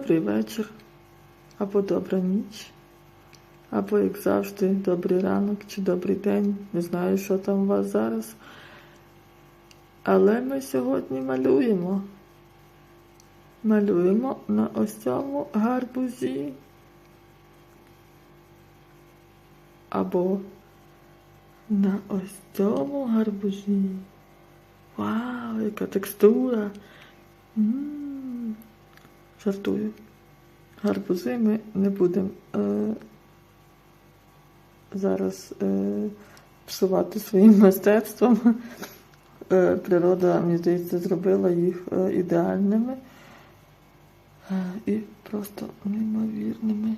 Добрий вечір, або добра ніч, або, як завжди, добрий ранок чи добрий день. Не знаю, що там у вас зараз. Але ми сьогодні малюємо. Малюємо на ось цьому гарбузі. Або на ось цьому гарбузі. Вау, яка текстура! М, Жартую. Гарбузи ми не будемо е, зараз е, псувати своїм мистецтвом. Е, природа, мені здається, зробила їх е, ідеальними е, і просто неймовірними.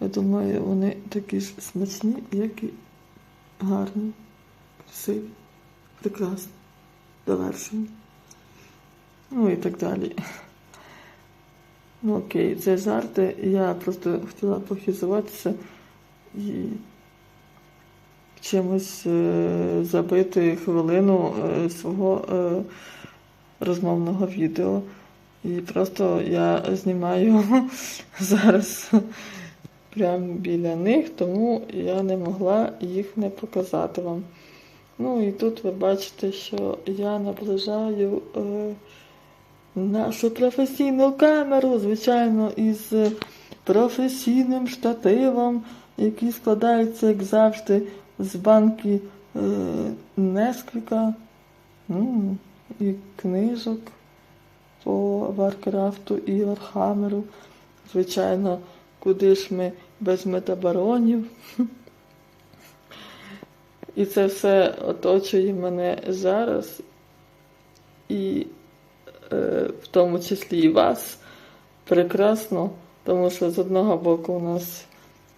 Я думаю, вони такі ж смачні, як і гарні, красиві, прекрасні, довершені. Ну і так далі. Ну окей, це жарти. Я просто хотіла похизуватися і чимось е, забити хвилину е, свого е, розмовного відео. І просто я знімаю зараз прямо біля них, тому я не могла їх не показати вам. Ну і тут ви бачите, що я наближаю е, нашу професійну камеру, звичайно, із професійним штативом, який складається, як завжди, з банки е, Несквіка і книжок по Варкрафту і Вархамеру. Звичайно, куди ж ми без метабаронів. І це все оточує мене зараз, і е, в тому числі і вас прекрасно, тому що з одного боку у нас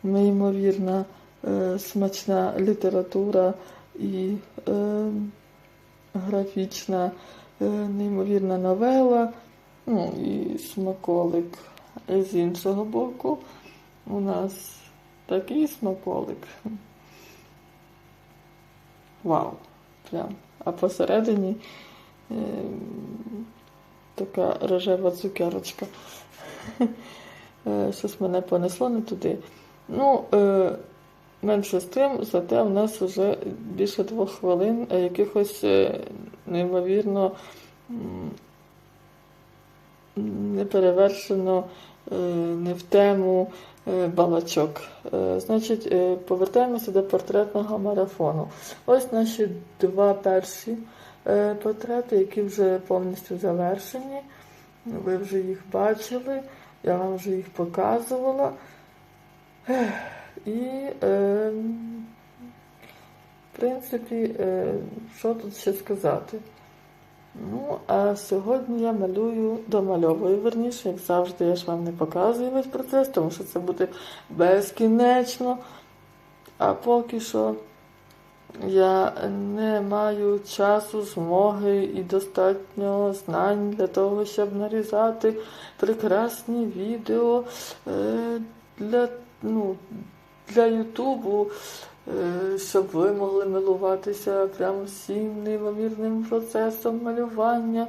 неймовірна е, смачна література і е, графічна, е, неймовірна новела, ну і смаколик. І з іншого боку у нас такий смаколик. Вау! Прям. А посередині е, така рожева цукерочка. Е, щось мене понесло не туди. Ну, е, менше з тим, зате в нас вже більше двох хвилин е, якихось неймовірно неперевершено не в тему балачок. Значить, повертаємося до портретного марафону. Ось наші два перші портрети, які вже повністю завершені. Ви вже їх бачили, я вам вже їх показувала. І, е, в принципі, е, що тут ще сказати? Ну, а сьогодні я малюю, домальовую верніше, як завжди, я ж вам не показую весь процес, тому що це буде безкінечно. А поки що я не маю часу, змоги і достатньо знань для того, щоб нарізати прекрасні відео е, для, ну, для Ютубу, е, щоб ви могли милуватися прямо всім неймовірним процесом малювання.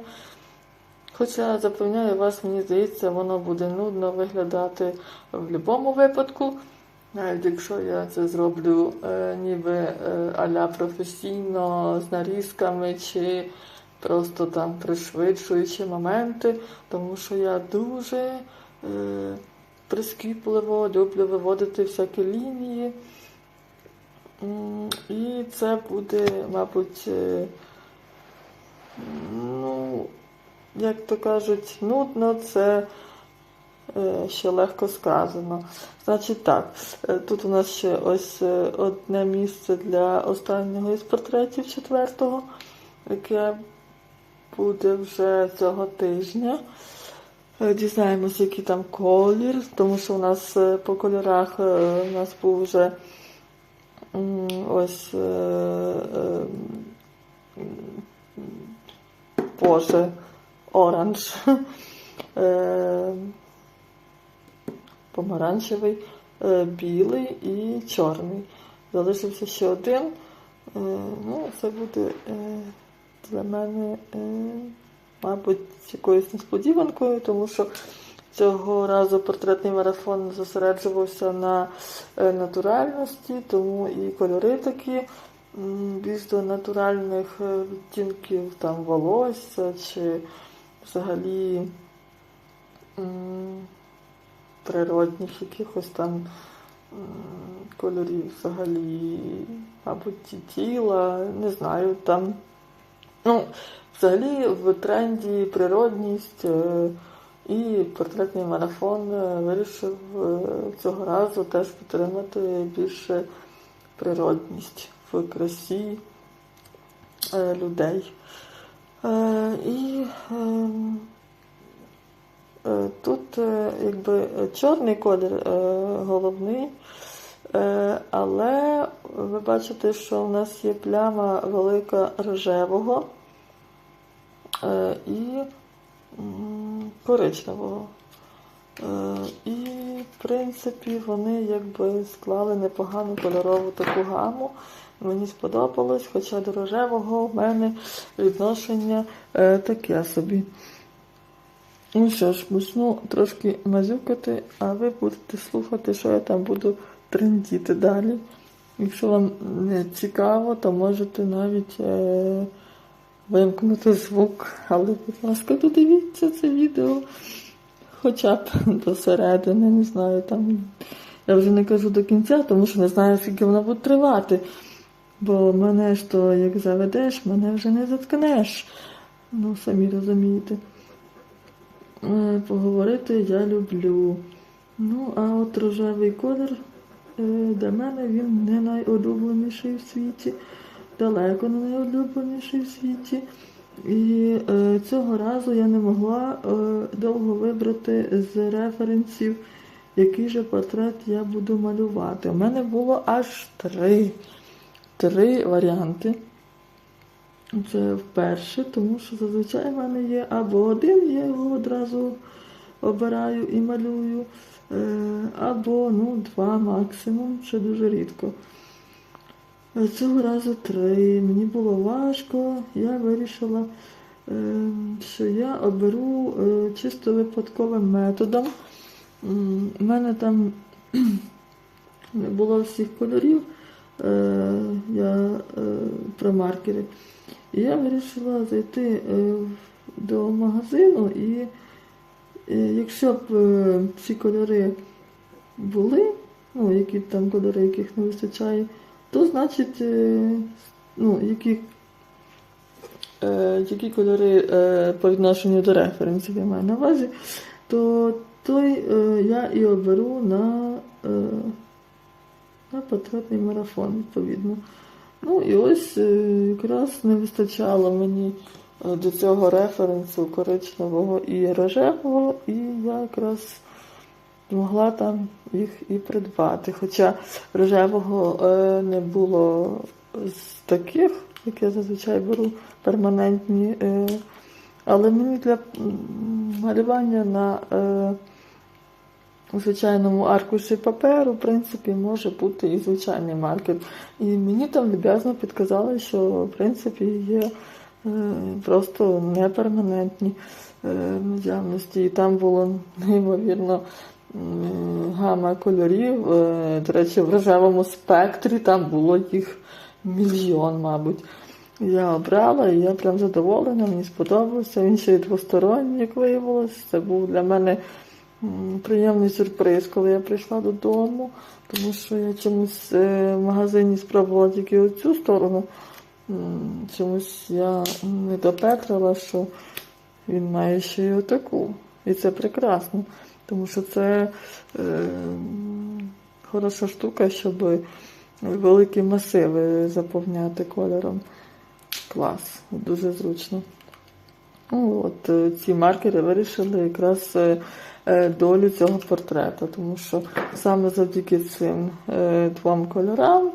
Хоча, запевняю вас, мені здається, воно буде нудно виглядати в будь-якому випадку. Навіть якщо я це зроблю е, ніби е, аля професійно з нарізками чи просто там пришвидшуючи моменти, тому що я дуже е, прискіпливо люблю виводити всякі лінії. І це буде, мабуть, е, ну, як то кажуть, нудно, це е, ще легко сказано. Значить так, е, тут у нас ще ось е, одне місце для останнього із портретів четвертого, яке буде вже цього тижня. Дізнаємося, який там колір, тому що у нас по кольорах у нас був вже ось Боже, оранж. Помаранчевий, е, білий і чорний. Залишився ще один. Е, Ну, це буде е, для мене, мабуть, якоюсь несподіванкою, тому що цього разу портретний марафон зосереджувався на натуральності, тому і кольори такі більш до натуральних відтінків там волосся чи взагалі природних якихось там кольорів взагалі, мабуть, ті- тіла, не знаю, там. Ну, взагалі в тренді природність е, і портретний марафон е, вирішив е, цього разу теж підтримати більше природність в красі людей. І ем, Тут е, якби е, чорний колір е, головний, е, але ви бачите, що в нас є пляма велика рожевого е, і коричневого. Е, І, в принципі, вони якби склали непогану кольорову таку гаму. Мені сподобалось, хоча до рожевого в мене відношення е, таке собі. Ну що ж, почну трошки мазюкати, а ви будете слухати, що я там буду трендіти далі. Якщо вам не цікаво, то можете навіть е- вимкнути звук. Але, будь ласка, додивіться це відео. Хоча б до середини, не знаю, там. Я вже не кажу до кінця, тому що не знаю, скільки воно буде тривати. Бо мене ж то як заведеш, мене вже не заткнеш. Ну, самі розумієте. Е, Поговорити я люблю. Ну, а от рожевий колір е, для мене він не найулюбленіший в світі, далеко не найулюбленіший в світі. І е, цього разу я не могла е, довго вибрати з референсів, який же портрет я буду малювати. У мене було аж три, три варіанти. Це вперше, тому що зазвичай в мене є або один, я його одразу обираю і малюю, е, або ну, два максимум, що дуже рідко. Е, Цього разу три. Мені було важко. Я вирішила, е, що я оберу чисто випадковим методом. У мене там не було всіх кольорів. Я про маркери. І я вирішила зайти е, до магазину, і е, якщо б е, ці кольори були, ну, які там кольори, яких не вистачає, то значить, е, ну, які, е, які кольори е, по відношенню до референсів я маю на увазі, то той е, я і оберу на, е, на портретний марафон, відповідно. Ну і ось е, якраз не вистачало мені е, до цього референсу коричневого і рожевого, і я якраз змогла там їх і придбати. Хоча рожевого е, не було з таких, як я зазвичай беру перманентні. Але мені для малювання на у звичайному аркуші паперу, в принципі, може бути і звичайний маркер. І мені там люб'язно підказали, що в принципі є е, просто неперманентні е, наявності. І там було неймовірно гама кольорів. Е, До речі, в рожевому спектрі там було їх мільйон, мабуть. Я обрала, і я прям задоволена, мені сподобався. Він ще й двосторонній, як виявилось. Це був для мене приємний сюрприз, коли я прийшла додому, тому що я чомусь е, в магазині спробувала тільки оцю сторону. Чомусь я не допетрила, що він має ще й отаку. І це прекрасно, тому що це е, хороша штука, щоб великі масиви заповняти кольором. Клас, дуже зручно. Ну, от е, ці маркери вирішили якраз е, е, долю цього портрета, тому що саме завдяки цим двом кольорам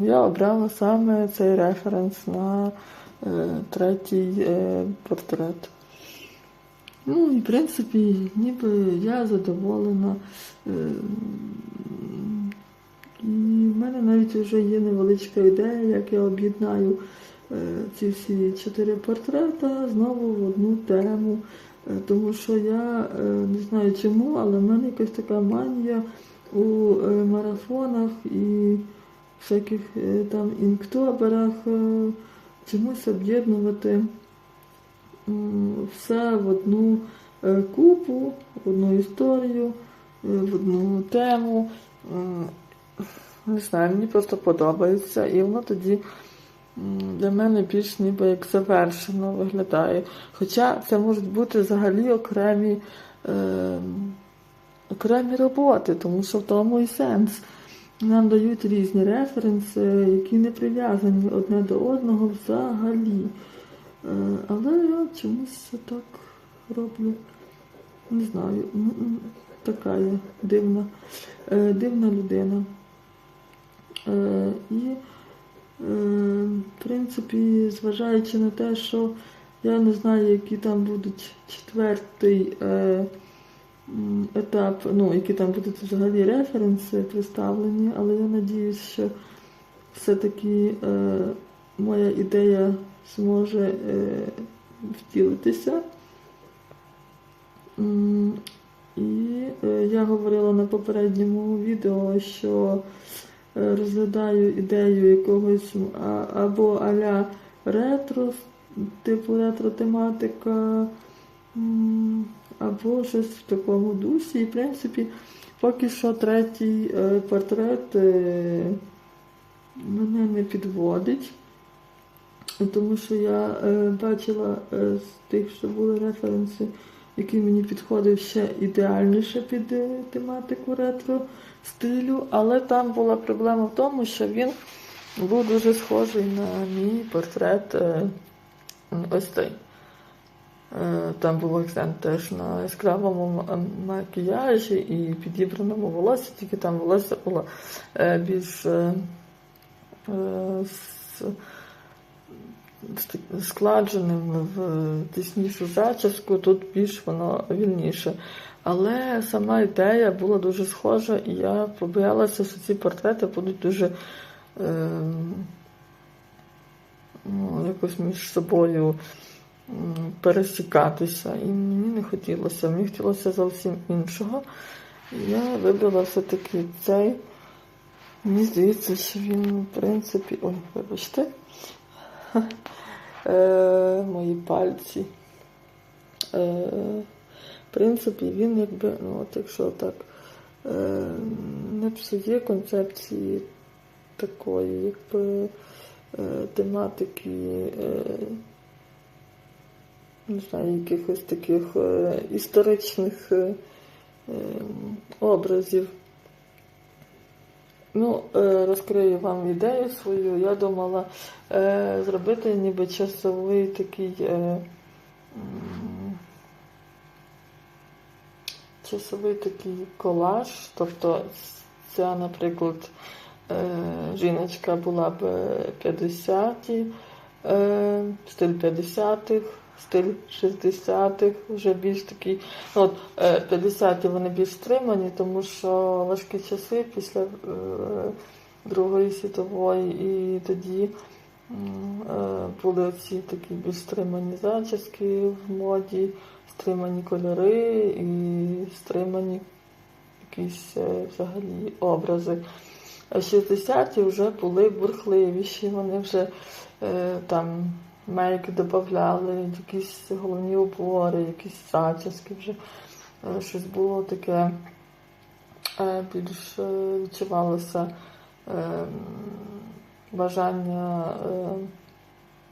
я обрала саме цей референс на третій портрет. Ну і в принципі, ніби я задоволена. І в мене навіть вже є невеличка ідея, як я об'єднаю ці всі чотири портрета знову в одну тему. Е, Тому що я е, не знаю чому, але в мене якась така манія у е, марафонах і всяких е, там інктоберах е, чомусь об'єднувати все в одну е, купу, в одну історію, е, в одну тему. Не знаю, мені просто подобається, і воно тоді для мене більш ніби як завершено виглядає. Хоча це можуть бути взагалі окремі, е, окремі роботи, тому що в тому і сенс. Нам дають різні референси, які не прив'язані одне до одного взагалі. Е, Але я чомусь так роблю. Не знаю, така я дивна, е, дивна людина. Е, І, в принципі, зважаючи на те, що я не знаю, які там будуть четвертий е, етап, ну, які там будуть взагалі референси представлені, але я надіюсь, що все-таки е, моя ідея зможе е, втілитися. І е, я говорила на попередньому відео, що е, розглядаю ідею якогось або аля ретро, типу ретро-тематика, або щось в такому дусі. І, в принципі, поки що третій е, портрет е, мене не підводить. Тому що я е, бачила е, з тих, що були референси, який мені підходив ще ідеальніше під е, тематику ретро стилю, але там була проблема в тому, що він був дуже схожий на мій портрет е, ось цей. Е, Там був акцент теж на яскравому макіяжі і підібраному волосі, тільки там волосся було більш складженим в тіснішу зачіску, тут більш воно вільніше. Але сама ідея була дуже схожа, і я побоялася, що ці портрети будуть дуже е, ну, якось між собою пересікатися. І мені не хотілося, мені хотілося зовсім іншого. Я вибрала все-таки цей. Мені здається, що він, в принципі, ой, вибачте, е, мої пальці. Е, в принципі, він якби, ну от якщо так, е, не псує концепції такої, якби е, тематики, е, не знаю, якихось таких е, історичних е, образів. Ну, е, розкрию вам ідею свою. Я думала е, зробити ніби часовий такий е, часовий такий колаж. Тобто ця, наприклад, жіночка була б 50-ті, е, стиль 50-х, стиль 60-х, вже більш такий. Ну, от, е, 50-ті вони більш стримані, тому що важкі часи після е, Другої світової, і тоді е, були ці такі більш стримані зачіски в моді, стримані кольори і стримані якісь е, взагалі образи. А 60-ті вже були бурхливіші, вони вже е, там мейк додавали, якісь головні убори, якісь зачіски вже е, щось було таке е, більш е, відчувалося бажання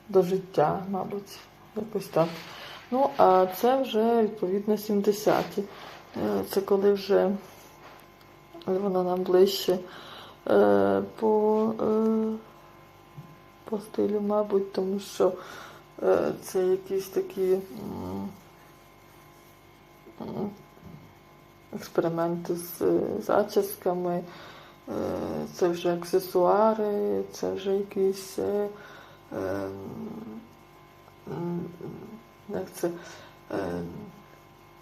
до життя, мабуть, якось так. Ну, а це вже відповідно 70-ті. Е, Це коли вже воно нам ближче по, по стилю, мабуть, тому що е, це якісь такі експерименти з е, зачісками, е, це вже аксесуари, це вже якісь. е, е, як це,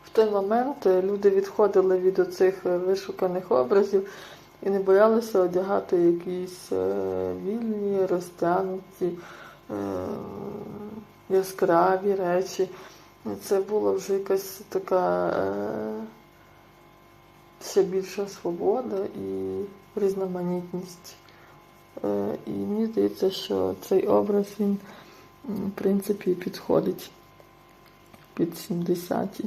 в той момент люди відходили від оцих вишуканих образів і не боялися одягати якісь е, вільні, розтягнуті, е, яскраві речі. це була вже якась така е, ще більша свобода і різноманітність. І мені здається, що цей образ він, в принципі, підходить під 70-ті.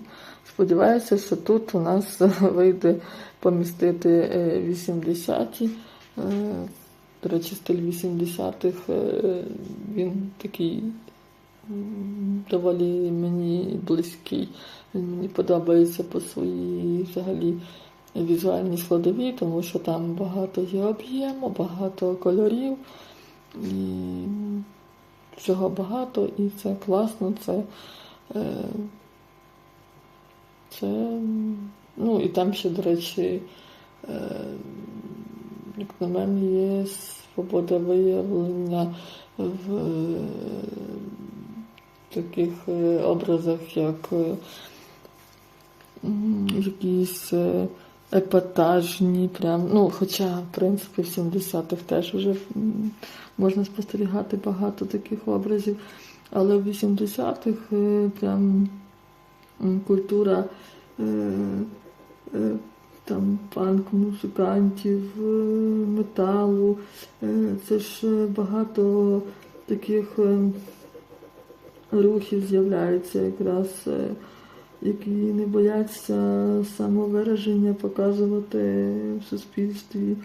Сподіваюся, що тут у нас вийде помістити е, 80-ті. Е, До речі, стиль 80-х е, він такий доволі мені близький. Він мені подобається по своїй взагалі візуальній складовій, тому що там багато є об'єму, багато кольорів і всього багато, і це класно, це, е, це ну і там ще, до речі, е, як на мене, є свобода виявлення в е, таких е, образах, як е, якісь е, епатажні, прям, ну, хоча, в принципі, в 70-х теж вже можна спостерігати багато таких образів, але в 80-х е, прям культура е, е, там панк-музикантів, е, металу, е, це ж е, багато таких е, рухів з'являється якраз, е, які не бояться самовираження показувати в суспільстві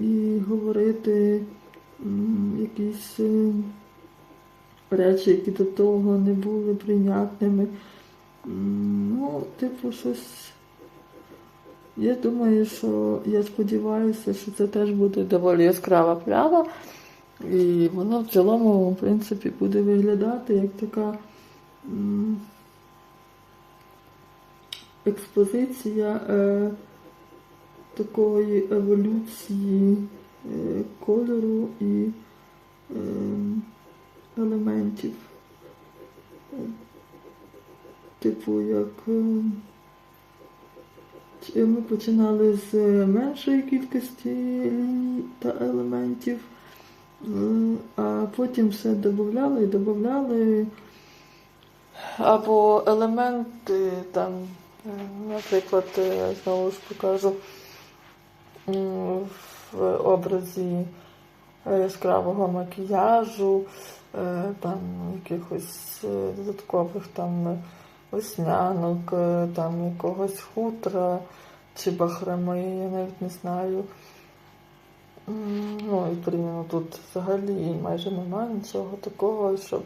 і говорити якісь е, речі, які до того не були прийнятними. Ну, типу, щось. Я думаю, що я сподіваюся, що це теж буде доволі яскрава пляма. І воно в цілому, в принципі, буде виглядати як така експозиція е, такої еволюції е, кольору і е, елементів. Е, Типу, як е, ми починали з меншої кількості та елементів. Е, А потім все додавали і додавали. Або елементи, там, е, наприклад, е, знову ж покажу в образі е, яскравого макіяжу, е, там якихось е, додаткових там веснянок, е, там якогось хутра чи бахроми, я навіть не знаю. Ну, і порівняно тут взагалі майже немає нічого такого, щоб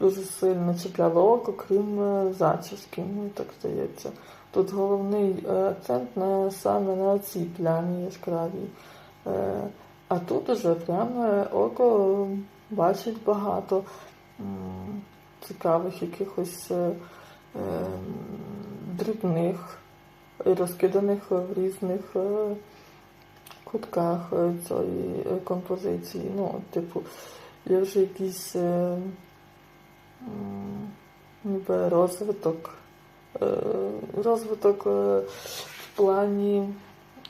дуже сильно чіпляло око, крім зачіски, мені так здається. Тут головний акцент на саме на цій плямі яскравій. А тут уже прямо око бачить багато цікавих якихось е, е, дрібних і розкиданих в різних е, кутках е, цієї композиції. Ну, типу, є вже якийсь ніби розвиток, розвиток в плані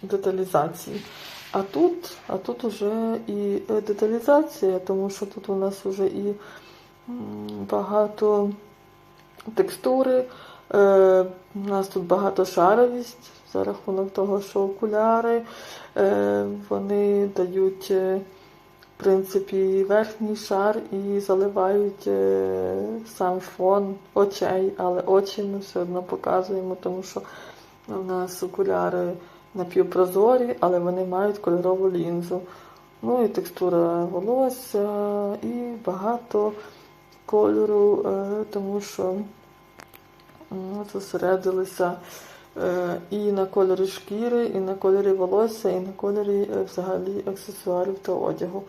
деталізації. А тут, а тут уже і деталізація, тому що тут у нас вже і багато текстури, е, у нас тут багатошаровість за рахунок того, що окуляри е, вони дають е, в принципі верхній шар і заливають сам фон очей, але очі ми все одно показуємо, тому що у нас окуляри напівпрозорі, але вони мають кольорову лінзу. Ну і текстура волосся, і багато кольору, е, тому що зосередилися е, і на кольорі шкіри, і на кольорі волосся, і на кольорі е, взагалі аксесуарів та одягу.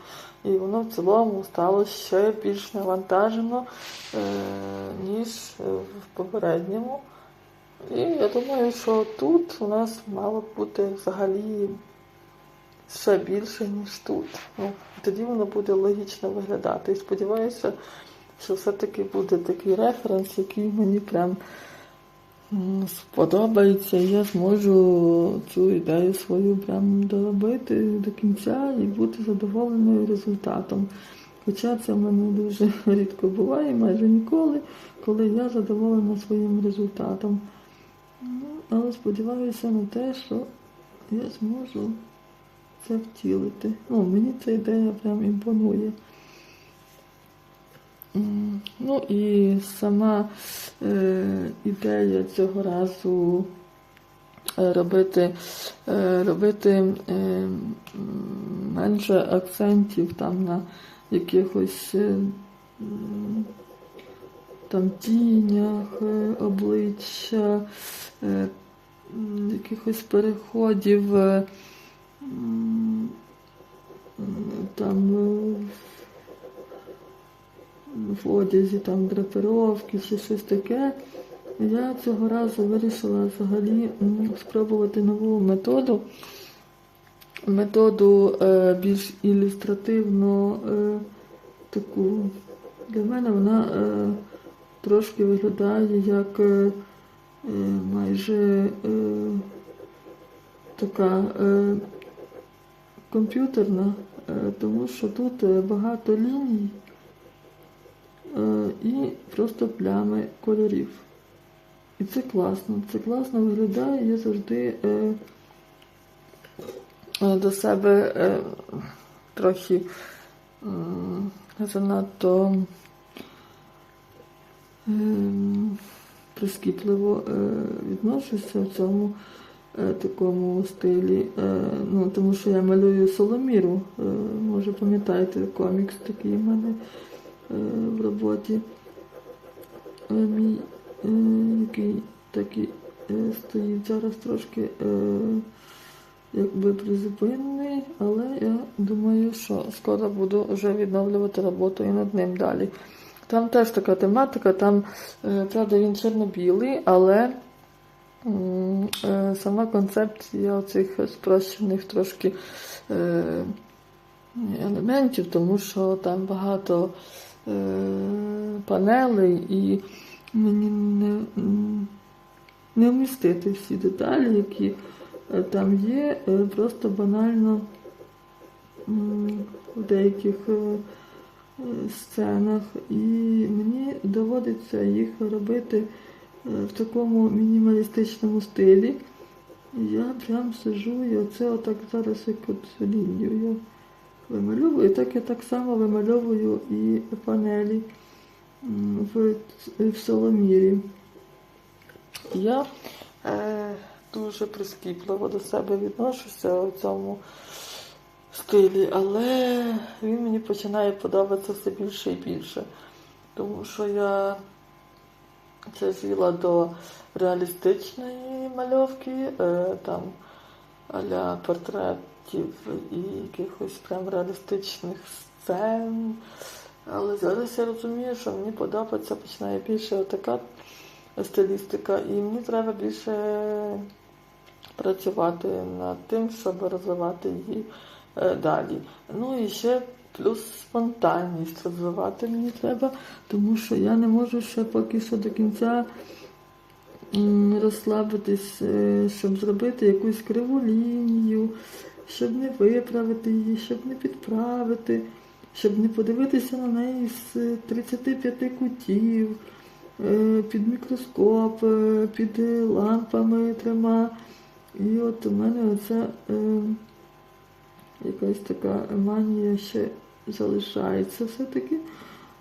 І воно в цілому стало ще більш навантажено, ніж в попередньому. І я думаю, що тут у нас мало бути взагалі ще більше, ніж тут. Ну, тоді воно буде логічно виглядати. І сподіваюся, що все-таки буде такий референс, який мені прям сподобається, і я зможу цю ідею свою прям доробити до кінця і бути задоволеною результатом. Хоча це в мене дуже рідко буває, майже ніколи, коли я задоволена своїм результатом. Ну, але сподіваюся на те, що я зможу це втілити. Ну, мені ця ідея прям імпонує. Ну і сама е, ідея цього разу е, робити, е, робити е, менше акцентів там на якихось е, там тінях е, обличчя, е, якихось переходів. е, Там в одязі там драпировки чи щось таке. Я цього разу вирішила взагалі спробувати нову методу. Методу е, більш ілюстративно е, таку. Для мене вона е, трошки виглядає як е, е, майже е, така е, комп'ютерна, е, тому що тут е, багато ліній е, і просто плями кольорів. І це класно. Це класно виглядає. Я завжди е, е, до себе е, трохи м, занадто е, прискіпливо е, відношуся в цьому е, такому стилі. Е, ну, тому що я малюю Соломіру. Е, може, пам'ятаєте, комікс такий в мене е, в роботі. Е, мій, е, який такий е, стоїть зараз трошки е, якби призупинений, але я думаю, що скоро буду вже відновлювати роботу і над ним далі. Там теж така тематика, там, е, правда, він чорно-білий, але е, сама концепція оцих спрощених трошки е, елементів, тому що там багато панелей і мені не, не вмістити всі деталі, які там є, просто банально в деяких сценах. І мені доводиться їх робити е, в такому мінімалістичному стилі. Я прям сижу і оце отак зараз як от лінію я вимальовую. І так я так само вимальовую і панелі в, в Соломірі. Я е, дуже прискіпливо до себе відношуся у цьому стилі, але він мені починає подобатися все більше і більше. Тому що я це звіла до реалістичної мальовки, е, там аля портретів і якихось прям реалістичних сцен. Але зараз я розумію, що мені подобається починає більше отака стилістика, і мені треба більше працювати над тим, щоб розвивати її далі. Ну і ще плюс спонтанність розвивати мені треба, тому що я не можу ще поки що до кінця розслабитись, е, щоб зробити якусь криву лінію, щоб не виправити її, щоб не підправити, щоб не подивитися на неї з е, 35 кутів, е, під мікроскоп, е, під е, лампами трьома. І от у мене оця е, якась така манія ще залишається все-таки.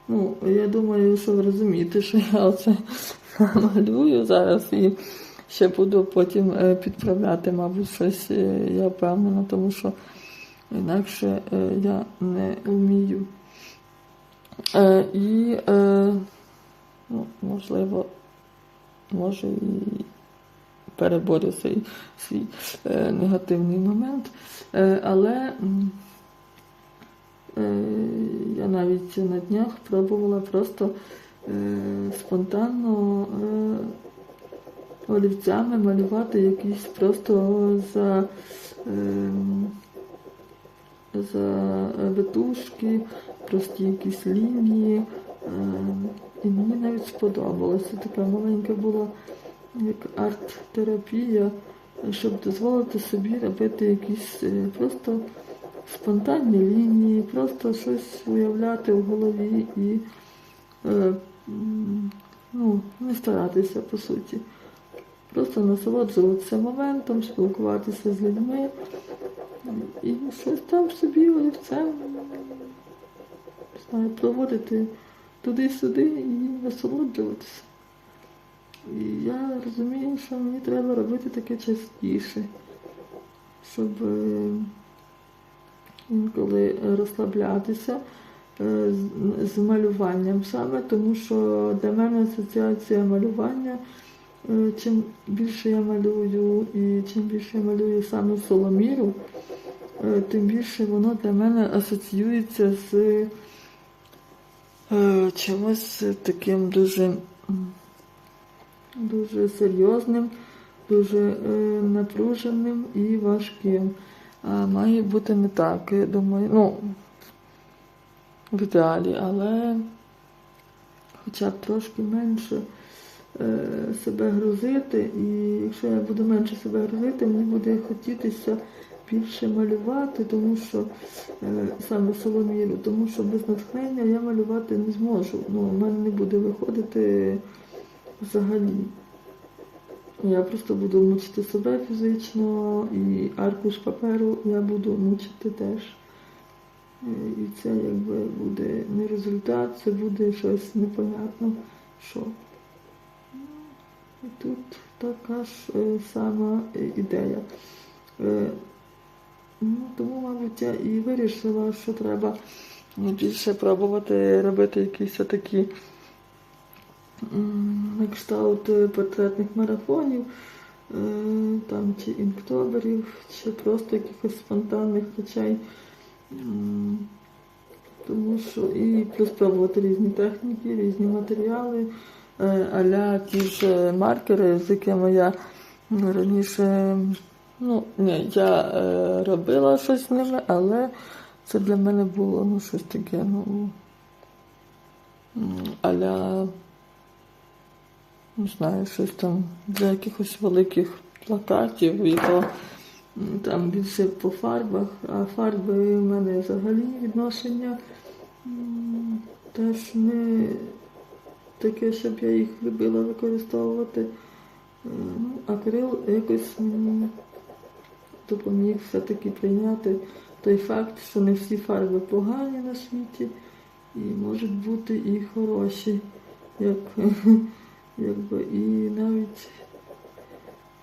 Ну, я думаю, ви розумієте, що я оце малюю зараз і ще буду потім е, підправляти, мабуть, щось, е, я впевнена, тому що інакше е, я не вмію. І, ну, можливо, може і переборю свій, свій негативний момент. Е, але е, я навіть на днях пробувала просто е, спонтанно олівцями малювати якісь просто за, за витушки, прості якісь лінії. І мені навіть сподобалося. Така маленька була як арт-терапія, щоб дозволити собі робити якісь е, просто спонтанні лінії, просто щось уявляти в голові і е, ну, не старатися по суті. Просто насолоджуватися моментом, спілкуватися з людьми і щось там собі олівцем проводити туди-сюди і насолоджуватися. І я розумію, що мені треба робити таке частіше, щоб е, інколи розслаблятися е, з, малюванням саме, тому що для мене асоціація малювання, е, чим більше я малюю і чим більше я малюю саме соломіру, тим більше воно для мене асоціюється з чимось таким дуже, дуже серйозним, дуже е, напруженим і важким. А має бути не так, я думаю, ну, в ідеалі, але хоча б трошки менше е, себе грузити. І якщо я буду менше себе грузити, мені буде хотітися більше малювати, тому що е, саме соломіру, тому що без натхнення я малювати не зможу. Ну, у мене не буде виходити взагалі. Я просто буду мучити себе фізично, і аркуш паперу я буду мучити теж. І це якби буде не результат, це буде щось непонятно що. І тут така ж е, сама е, ідея. Е, Ну, тому, мабуть, я і вирішила, що треба більше пробувати робити якісь такі м, на кшталт е, портретних марафонів, е, там чи інктоберів, чи просто якихось спонтанних речей. Тому що і плюс різні техніки, різні матеріали, е, аля ті ж маркери, з якими я раніше, ну, ні, я робила щось з ними, але це для мене було ну, щось таке, ну, аля, не знаю, щось там для якихось великих плакатів, і там більше по фарбах, а фарби в мене взагалі відношення теж не таке, щоб я їх любила використовувати. Е, Ну, акрил якось допоміг все-таки прийняти той факт, що не всі фарби погані на світі і можуть бути і хороші. Як, якби, і навіть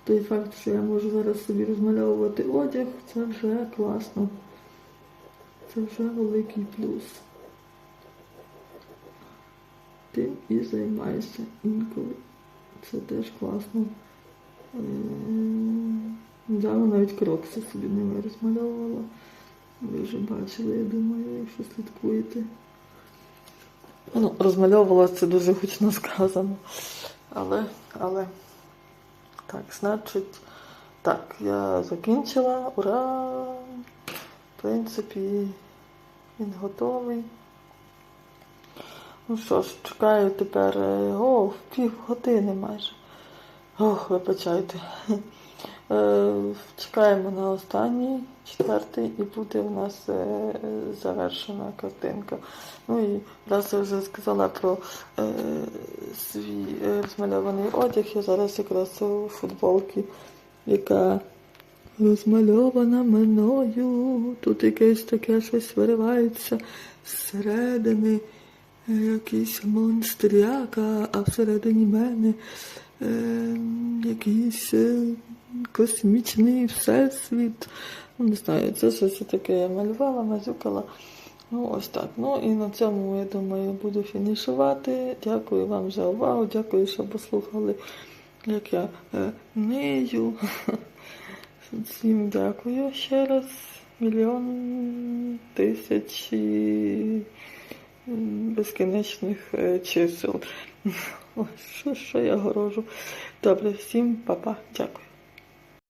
той факт, що я можу зараз собі розмальовувати одяг, це вже класно. Це вже великий плюс. Тим і займаюся інколи. Це теж класно. Е, Недавно навіть крокси собі ними розмальовувала. Ви вже бачили, я думаю, якщо слідкуєте. Ну, розмальовувала це дуже гучно сказано. Але, але, так, значить, так, я закінчила. Ура! В принципі, він готовий. Ну що ж, чекаю тепер, о, о, пів години майже. Ох, вибачайте. Е, Чекаємо на останній, четвертий, і буде у нас е, завершена картинка. Ну і раз я вже сказала про е, свій е, розмальований одяг, я зараз якраз у футболці, яка розмальована мною. Тут якесь таке щось виривається зсередини. Якийсь монстряка, а всередині мене е, якийсь космічний всесвіт. Ну, Не знаю, це щось таке я малювала, мазюкала. Ну, ось так. Ну і на цьому, я думаю, буду фінішувати. Дякую вам за увагу. Дякую, що послухали, як я е, нею. Всім дякую ще раз. Мільйон тисяч безкінечних е, чисел. Що, що я горожу. Добре, всім па-па. Дякую.